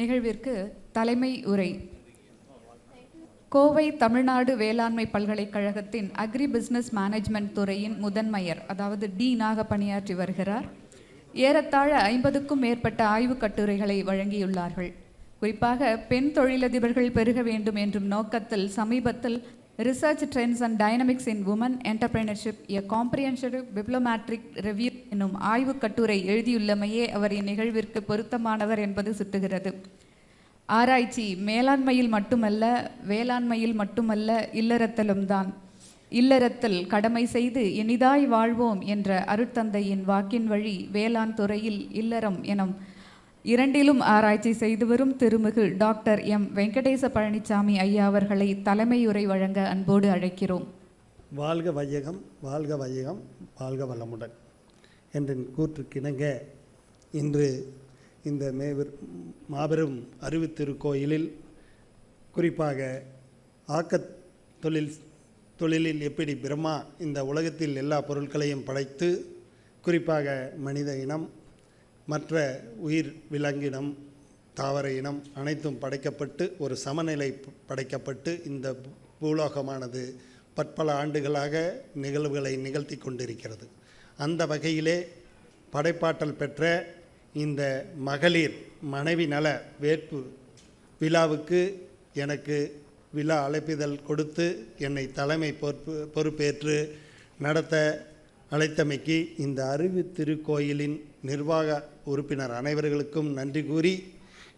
நிகழ்விற்கு தலைமை உரை. கோவை தமிழ்நாடு வேளாண்மை பல்கலைக்கழகத்தின் அக்ரி பிசினஸ் மேனேஜ்மெண்ட் துறையின் முதன்மையர் அதாவது டீனாக பணியாற்றி வருகிறார். ஏறத்தாழ ஐம்பதுக்கும் மேற்பட்ட ஆய்வுக் கட்டுரைகளை வழங்கியுள்ளார்கள். குறிப்பாக பெண் தொழிலதிபர்கள் பெருக வேண்டும் என்றும் நோக்கத்தில் சமீபத்தில் research trends and dynamics in women entrepreneurship a comprehensive bibliometric review என்னும் ஆய்வுக் கட்டுரை எழுதியுள்ளமையே அவர் இந்நிகழ்விற்கு பொருத்தமானவர் என்பது சுட்டுகிறது. ஆராய்ச்சி மேலாண்மையில் மட்டுமல்ல வேளாண்மையில் மட்டுமல்ல இல்லறத்திலும் தான். இல்லறத்தில் கடமை செய்து இனிதாய் வாழ்வோம் என்ற அருட்தந்தையின் வாக்கின் வழி வேளாண் துறையில் இல்லறம் எனும் இரண்டிலும் ஆராய்ச்சி செய்து வரும் திருமிகு டாக்டர் எம். வெங்கடேச பழனிசாமி ஐயா அவர்களை தலைமையுரை வழங்க அன்போடு அழைக்கிறோம். வாழ்க வையகம் வாழ்க வையகம் வாழ்க வளமுடன் என்ற கூற்றுக்கிணங்க இன்று இந்த மேவர் மாபெரும் அறிவுத்திருக்கோயிலில் குறிப்பாக ஆக்கத் தொழில் தொழிலில் எப்படி பிரம்மா இந்த உலகத்தில் எல்லா பொருட்களையும் படைத்து குறிப்பாக மனித இனம் மற்ற உயிர் விலங்கினம் தாவர இனம் அனைத்தும் படைக்கப்பட்டு ஒரு சமநிலை படைக்கப்பட்டு இந்த பூ- பூலோகமானது பற்பல ஆண்டுகளாக நிகழ்வுகளை நிகழ்த்தி கொண்டிருக்கிறது. அந்த வகையிலே படைப்பாற்றல் பெற்ற இந்த மகளிர் மனைவி நல வேட்பு விழாவுக்கு எனக்கு விழா அழைப்பிதழ் கொடுத்து என்னை தலைமை பொறுப்பு பொறுப்பேற்று நடத்த அழைத்தமைக்கு இந்த அறிவு திருக்கோயிலின் நிர்வாக உறுப்பினர் அனைவர்களுக்கும் நன்றி கூறி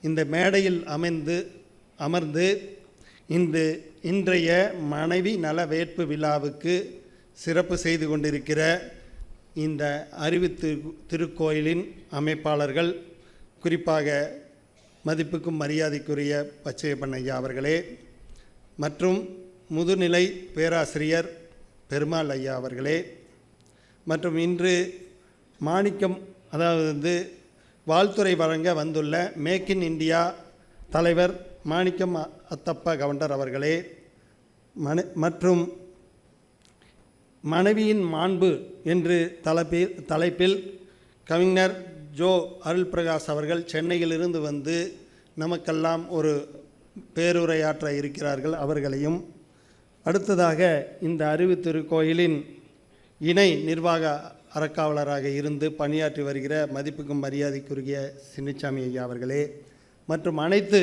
இந்த மேடையில் அமைந்து அமர்ந்து இன்று இன்றைய மனைவி நல வேட்பு விழாவுக்கு சிறப்பு செய்து கொண்டிருக்கிற இந்த அறிவு திரு திருக்கோயிலின் அமைப்பாளர்கள் குறிப்பாக மதிப்புக்கும் மரியாதைக்குரிய பச்சையப்பண்ணையா அவர்களே மற்றும் முதுநிலை பேராசிரியர் பெருமாள் ஐயா அவர்களே மற்றும் இன்று மாணிக்கம் அதாவது வந்து வாழ்த்துறை வழங்க வந்துள்ள மேக் இன் இந்தியா தலைவர் மாணிக்கம் அத்தப்ப கவுண்டர் அவர்களே மன மற்றும் மனைவியின் மாண்பு என்று தலைப்பில் தலைப்பில் கவிஞர் ஜோ அருள் பிரகாஷ் அவர்கள் சென்னையிலிருந்து வந்து நமக்கெல்லாம் ஒரு பேருரையாற்ற இருக்கிறார்கள் அவர்களையும். அடுத்ததாக இந்த அறிவு திருக்கோயிலின் இணை நிர்வாக அறக்காவலராக இருந்து பணியாற்றி வருகிற மதிப்புக்கும் மரியாதைக்குரிய சின்னசாமி ஐயா அவர்களே மற்றும் அனைத்து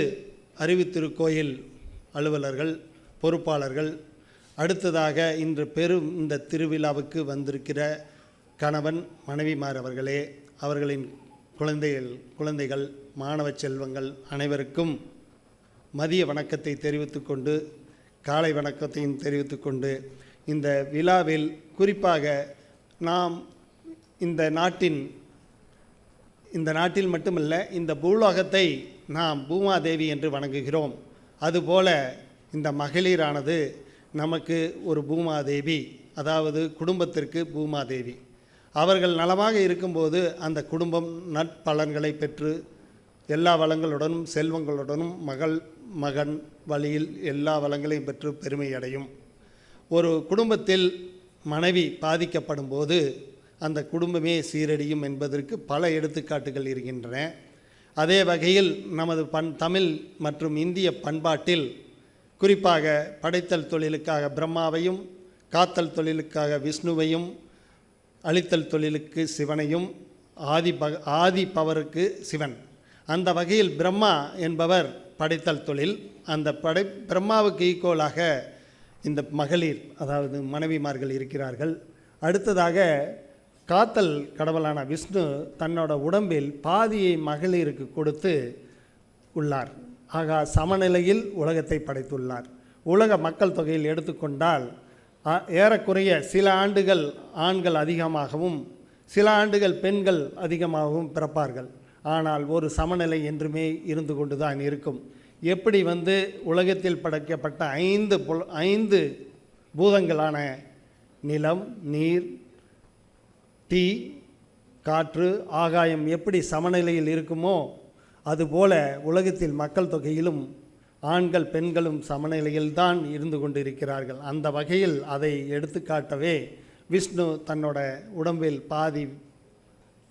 அறிவித்திருக்கோயில் அலுவலர்கள் பொறுப்பாளர்கள் அடுத்ததாக இன்று பெரும் இந்த திருவிழாவுக்கு வந்திருக்கிற கணவன் மனைவிமார் அவர்களே அவர்களின் குழந்தைகள் குழந்தைகள் மாணவ செல்வங்கள் அனைவருக்கும் மதிய வணக்கத்தை தெரிவித்துக்கொண்டு காலை வணக்கத்தையும் தெரிவித்துக்கொண்டு இந்த விழாவில் குறிப்பாக நாம் இந்த நாட்டின் இந்த நாட்டில் மட்டுமல்ல இந்த பூலோகத்தை நாம் பூமாதேவி என்று வணங்குகிறோம். அதுபோல இந்த மகளிரானது நமக்கு ஒரு பூமாதேவி அதாவது குடும்பத்திற்கு பூமாதேவி. அவர்கள் நலமாக இருக்கும்போது அந்த குடும்பம் நட்பலன்களை பெற்று எல்லா வளங்களுடனும் செல்வங்களுடனும் மகள் மகன் வழியில் எல்லா வளங்களையும் பெற்று பெருமை அடையும் ஒரு குடும்பத்தில் மனைவி பாதிக்கப்படும் போது அந்த குடும்பமே சீரடியும் என்பதற்கு பல எடுத்துக்காட்டுகள் இருக்கின்றன. அதே வகையில் நமது பண் தமிழ் மற்றும் இந்திய பண்பாட்டில் குறிப்பாக படைத்தல் தொழிலுக்காக பிரம்மாவையும் காத்தல் தொழிலுக்காக விஷ்ணுவையும் அழித்தல் தொழிலுக்கு சிவனையும் ஆதி பக ஆதி பவருக்கு சிவன். அந்த வகையில் பிரம்மா என்பவர் படைத்தல் தொழில். அந்த படை பிரம்மாவுக்கு ஈக்குவலாக இந்த மகளிர் அதாவது மனைவிமார்கள் இருக்கிறார்கள். அடுத்ததாக காத்தல் கடவுளான விஷ்ணு தன்னோட உடம்பில் பாதியை மகளிருக்கு கொடுத்து உள்ளார். ஆகா சமநிலையில் உலகத்தை படைத்துள்ளார். உலக மக்கள் தொகையில் எடுத்துக்கொண்டால் ஏறக்குறைய சில ஆண்டுகள் ஆண்கள் அதிகமாகவும் சில ஆண்டுகள் பெண்கள் அதிகமாகவும் பிறப்பார்கள். ஆனால் ஒரு சமநிலை என்றுமே இருந்து கொண்டு தான் இருக்கும். எப்படி வந்து உலகத்தில் படைக்கப்பட்ட ஐந்து புல ஐந்து பூதங்களான நிலம் நீர் தீ காற்று ஆகாயம் எப்படி சமநிலையில் இருக்குமோ அதுபோல உலகத்தில் மக்கள் தொகையிலும் ஆண்கள் பெண்களும் சமநிலையில்தான் இருந்து கொண்டிருக்கிறார்கள். அந்த வகையில் அதை எடுத்துக்காட்டவே விஷ்ணு தன்னோட உடம்பில் பாதி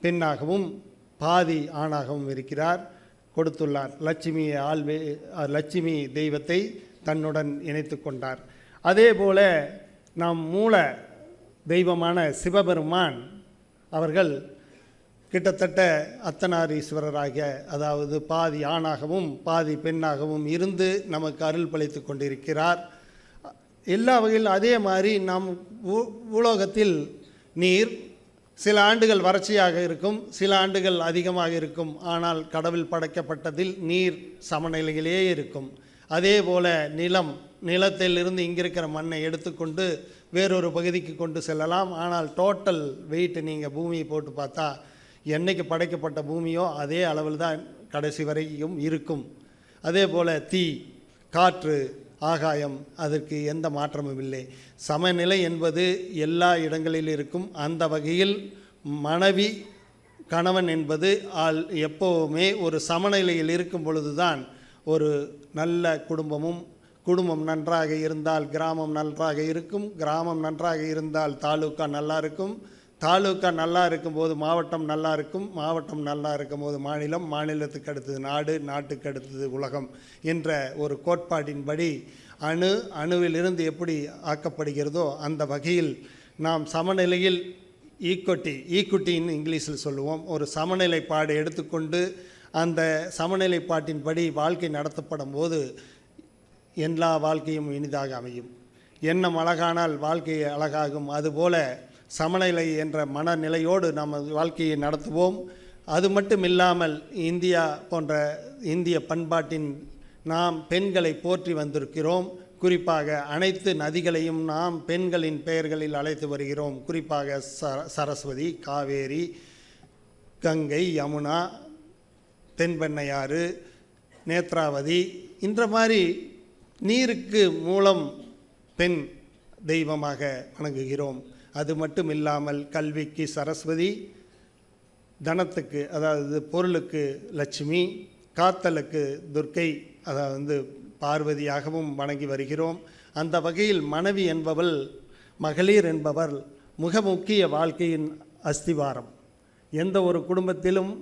பெண்ணாகவும் பாதி ஆணாகவும் இருக்கிறார். கொடுத்துள்ளார். லட்சுமி ஆள்வே லட்சுமி தெய்வத்தை தன்னுடன் இணைத்து கொண்டார். அதே போல நம் மூல தெய்வமான சிவபெருமான் அவர்கள் கிட்டத்தட்ட அத்தனாரீஸ்வரராக அதாவது பாதி ஆணாகவும் பாதி பெண்ணாகவும் இருந்து நமக்கு அருள் பழித்து கொண்டிருக்கிறார். எல்லா வகையில் அதே மாதிரி நம் உலோகத்தில் நீர் சில ஆண்டுகள் வறட்சியாக இருக்கும் சில ஆண்டுகள் அதிகமாக இருக்கும். ஆனால் கடவுள் படைக்கப்பட்டதில் நீர் சமநிலையிலேயே இருக்கும். அதே போல நிலம் நிலத்திலிருந்து இங்கிருக்கிற மண்ணை எடுத்துக்கொண்டு வேறொரு பகுதிக்கு கொண்டு செல்லலாம். ஆனால் டோட்டல் வெயிட் நீங்கள் பூமியை போட்டு பார்த்தா என்றைக்கு படைக்கப்பட்ட பூமியோ அதே அளவில் தான் கடைசி வரைக்கும் இருக்கும். அதே போல் தீ காற்று ஆகாயம் அதற்கு எந்த மாற்றமும் இல்லை. சமநிலை என்பது எல்லா இடங்களில் இருக்கும். அந்த வகையில் மனைவி கணவன் என்பது ஆள் எப்போவுமே ஒரு சமநிலையில் இருக்கும் பொழுதுதான் ஒரு நல்ல குடும்பமும் குடும்பம் நன்றாக இருந்தால் கிராமம் நன்றாக இருக்கும் கிராமம் நன்றாக இருந்தால் தாலுக்கா நல்லா இருக்கும். தாலுக்கா நல்லா இருக்கும்போது மாவட்டம் நல்லா இருக்கும் மாவட்டம் நல்லா இருக்கும்போது மாநிலம் மாநிலத்துக்கு அடுத்தது நாடு நாட்டுக்கு அடுத்தது உலகம் என்ற ஒரு கோட்பாட்டின்படி அணு அணுவிலிருந்து எப்படி ஆக்கப்படுகிறதோ அந்த வகையில் நாம் சமநிலையில் e ஈக்குவட்டி ஈக்குட்டின்னு e இங்கிலீஷில் சொல்லுவோம். ஒரு சமநிலைப்பாடு எடுத்துக்கொண்டு அந்த சமநிலைப்பாட்டின்படி வாழ்க்கை நடத்தப்படும் போது எல்லா வாழ்க்கையும் இனிதாக அமையும். எண்ணம் அழகானால் வாழ்க்கை அழகாகும். அதுபோல சமநிலை என்ற மனநிலையோடு நம்ம வாழ்க்கையை நடத்துவோம். அது மட்டும் இல்லாமல் இந்தியா போன்ற இந்திய பண்பாட்டின் நாம் பெண்களை போற்றி வந்திருக்கிறோம். குறிப்பாக அனைத்து நதிகளையும் நாம் பெண்களின் பெயர்களில் அழைத்து வருகிறோம். குறிப்பாக சரஸ்வதி காவேரி கங்கை யமுனா தென்பெண்ணையாறு நேத்ராவதி இந்த மாதிரி நீருக்கு மூலம் பெண் தெய்வமாக வணங்குகிறோம். அது மட்டும் இல்லாமல் கல்விக்கு சரஸ்வதி தனத்துக்கு அதாவது பொருளுக்கு லட்சுமி காத்தலுக்கு துர்க்கை அதாவது வந்து பார்வதியாகவும் வணங்கி வருகிறோம். அந்த வகையில் மனைவி என்பவள் மகளிர் என்பவர் மிக முக்கிய வாழ்க்கையின் அஸ்திவாரம். எந்த ஒரு குடும்பத்திலும்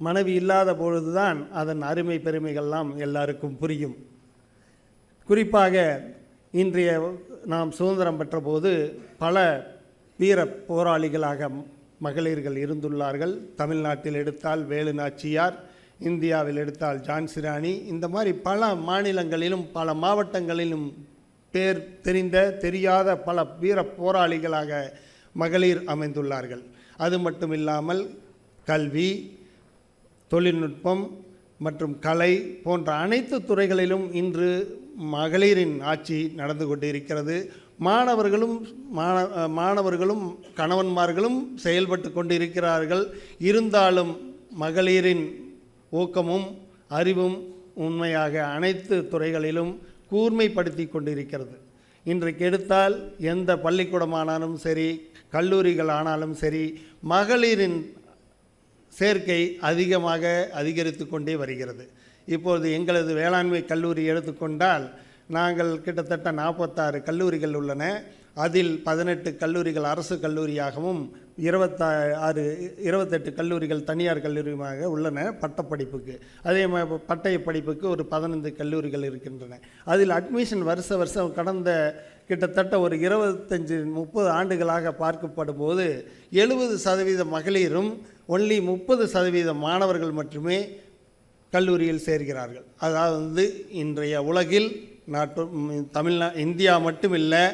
மனைவி இல்லாத பொழுதுதான் அதன் அருமை பெருமைகள்லாம் எல்லாருக்கும் புரியும். குறிப்பாக இன்றைய நாம் சுதந்திரம் பெற்றபோது பல வீர போராளிகளாக மகளிர்கள் இருந்துள்ளார்கள். தமிழ்நாட்டில் எடுத்தால் வேலு நாச்சியார் இந்தியாவில் எடுத்தால் ஜான்சிராணி. இந்த மாதிரி பல மாநிலங்களிலும் பல மாவட்டங்களிலும் பேர் தெரிந்த தெரியாத பல வீர போராளிகளாக மகளிர் அமைந்துள்ளார்கள். அது மட்டும் இல்லாமல் கல்வி தொழில்நுட்பம் மற்றும் கலை போன்ற அனைத்து துறைகளிலும் இன்று மகளிரின் ஆட்சி நடந்து கொண்டிருக்கிறது. மாணவர்களும் மாண மாணவர்களும் கணவன்மார்களும் செயல்பட்டு கொண்டிருக்கிறார்கள். இருந்தாலும் மகளிரின் ஊக்கமும் அறிவும் உண்மையாக அனைத்து துறைகளிலும் கூர்மைப்படுத்தி கொண்டிருக்கிறது. இன்றைக்கு எடுத்தால் எந்த பள்ளிக்கூடமானாலும் சரி கல்லூரிகள் ஆனாலும் சரி மகளிரின் சேர்க்கை அதிகமாக அதிகரித்து கொண்டே வருகிறது. இப்போது எங்களது வேளாண்மை கல்லூரி எடுத்துக்கொண்டால் நாங்கள் கிட்டத்தட்ட நாற்பத்தாறு கல்லூரிகள் உள்ளன. அதில் பதினெட்டு கல்லூரிகள் அரசு கல்லூரியாகவும் இருபத்தா ஆறு இருபத்தெட்டு கல்லூரிகள் தனியார் கல்லூரியுமாக உள்ளன பட்டப்படிப்புக்கு. அதே மாதிரி பட்டய படிப்புக்கு ஒரு பதினைந்து கல்லூரிகள் இருக்கின்றன. அதில் அட்மிஷன் வருஷ வருஷம் கடந்த கிட்டத்தட்ட ஒரு இருபத்தஞ்சி முப்பது ஆண்டுகளாக பார்க்கப்படும் போது எழுபது சதவீத மகளிரும் ஒன்லி முப்பது சதவீத மாணவர்கள் மட்டுமே கல்லூரியில் சேர்கிறார்கள். அதாவது வந்து இன்றைய உலகில் நாட்டு தமிழ்நா இந்தியா மட்டுமில்லை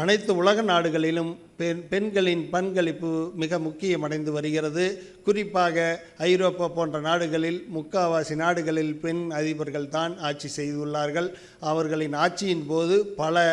அனைத்து உலக நாடுகளிலும் பெண் பெண்களின் பங்களிப்பு மிக முக்கியமடைந்து வருகிறது. குறிப்பாக ஐரோப்பா போன்ற நாடுகளில் முக்காவாசி நாடுகளில் பெண் அதிபர்கள் தான் ஆட்சி செய்துள்ளார்கள். அவர்களின் ஆட்சியின் போது பல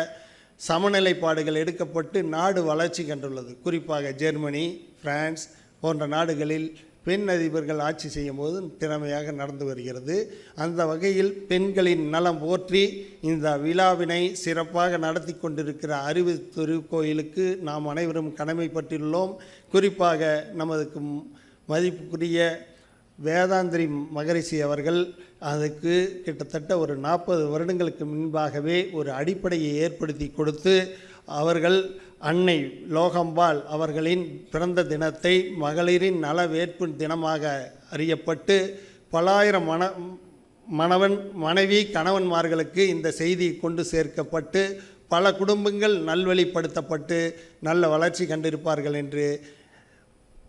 சமநிலைப்பாடுகள் எடுக்கப்பட்டு நாடு வளர்ச்சி கண்டுள்ளது. குறிப்பாக ஜெர்மனி பிரான்ஸ் போன்ற நாடுகளில் பெண் அதிபர்கள் ஆட்சி செய்யும் போது திறமையாக நடந்து வருகிறது. அந்த வகையில் பெண்களின் நலம் போற்றி இந்த விழாவினை சிறப்பாக நடத்தி கொண்டிருக்கிற அறிவு திருக்கோயிலுக்கு நாம் அனைவரும் கடமைப்பட்டுள்ளோம். குறிப்பாக நமது மதிப்புக்குரிய வேதாந்திரி மகரிஷி அவர்கள் அதுக்கு கிட்டத்தட்ட ஒரு நாற்பது வருடங்களுக்கு முன்பாகவே ஒரு அடிப்படையை ஏற்படுத்தி கொடுத்து அவர்கள் அன்னை லோகம்பாள் அவர்களின் பிறந்த தினத்தை மகளிரின் நல வேட்பு தினமாக அறியப்பட்டு பலாயிரம் மன மணவன் மனைவி கணவன்மார்களுக்கு இந்த செய்தி கொண்டு சேர்க்கப்பட்டு பல குடும்பங்கள் நல்வழிப்படுத்தப்பட்டு நல்ல வளர்ச்சி கண்டிருப்பார்கள் என்று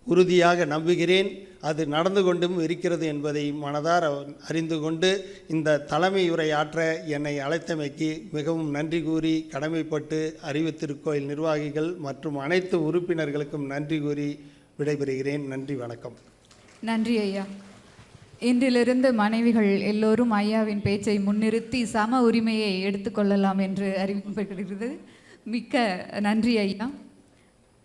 உறுதியாக நம்புகிறேன். அது நடந்து கொண்டும் இருக்கிறது என்பதை மனதார அறிந்து கொண்டு இந்த தலைமை உரையாற்ற என்னை அழைத்தமைக்கு மிகவும் நன்றி கூறி கடமைப்பட்டு அறிவுத்திருக்கோயில் நிர்வாகிகள் மற்றும் அனைத்து உறுப்பினர்களுக்கும் நன்றி கூறி விடைபெறுகிறேன். நன்றி வணக்கம். நன்றி ஐயா. இன்றிலிருந்து மனைவிகள் எல்லோரும் ஐயாவின் பேச்சை முன்னிறுத்தி சம உரிமையை எடுத்துக்கொள்ளலாம் என்று அறிவிக்கப்படுகிறது மிக்க நன்றி ஐயா.